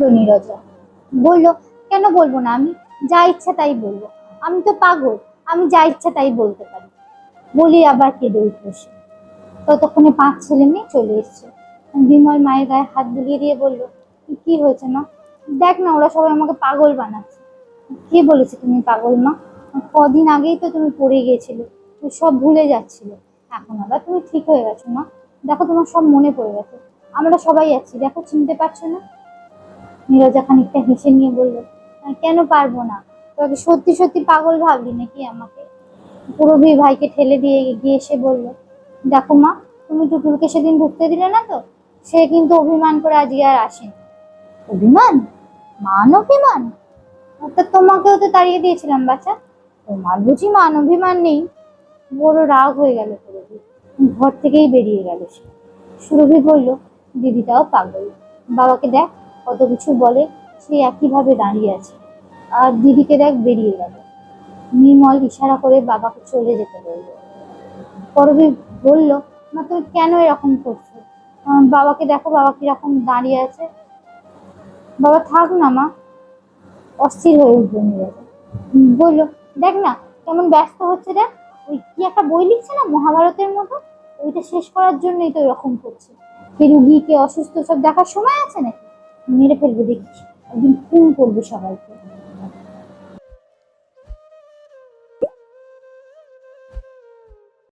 উঠল নীরজা। বলল, কেন বলব না? আমি যা ইচ্ছা তাই বলব। আমি তো পাগল, আমি যা ইচ্ছা তাই বলতে পারি। বলি আবার কেঁদে উঠল সে। ততক্ষণে পাঁচ ছেলে মেয়ে চলে এসছে। বিমল মায়ের গায়ে হাত বুলিয়ে দিয়ে বলল, কি হয়েছে মা? দেখ না, ওরা সবাই আমাকে পাগল বানাচ্ছে। কে বলেছে তুমি পাগল মা? কদিন আগেই তো তুমি পড়ে গিয়েছিলে সব ভুলে যাচ্ছিলে। এখন আবার তুমি ঠিক হয়ে গেছো মা। দেখো তোমার সব মনে পড়ে গেছে। আমরা সবাই আছি, দেখো চিনতে পারছ না? নীরজা খানিকটা হেসে নিয়ে বলল "আহ, কেন পারব না? তোকে সত্যি সত্যি পাগল ভাবলি নাকি আমাকে? পুরবী ভাইকে ঠেলে দিয়ে গিয়ে এসে বলল দেখো মা তুমি টুটুলকে সেদিন ঢুকতে দিলে না তো? সে কিন্তু অভিমান করে আজকে আর আসেনি। অভিমান? মান অভিমান? তা তোমাকেও তো তাড়িয়ে দিয়েছিলাম বাচ্চা তোমার বুঝি মান অভিমান নেই? বড় রাগ হয়ে গেল সুরভি ঘর থেকেই বেরিয়ে গেল সে। সুরভি বলল দিদিটাও পাগল। বাবাকে দেখ কত কিছু বলে, সে একইভাবে দাঁড়িয়ে আছে। আর দিদিকে দেখ বেরিয়ে গেল। নির্মল ইশারা করে বাবাকে চলে যেতে বলল। পরবী বলল, মা, তুমি কেন এরকম করছ? বাবাকে দেখো, বাবা কীরকম দাঁড়িয়ে আছে। বাবা, থাক না, মা। অস্থির হয়ে উঠল নীরজা। বলল, দেখ না, কেমন ব্যস্ত হচ্ছে দেখ। ওই কি একটা বই লিখছে না, মহাভারতের মতো? ওইটা শেষ করার জন্যই তো এরকম করছে। কে রুগী কে অসুস্থ সব দেখার সময় আছে নাকি? মেরে ফেলবে দেখি একদিন খুন করবে সবাইকে।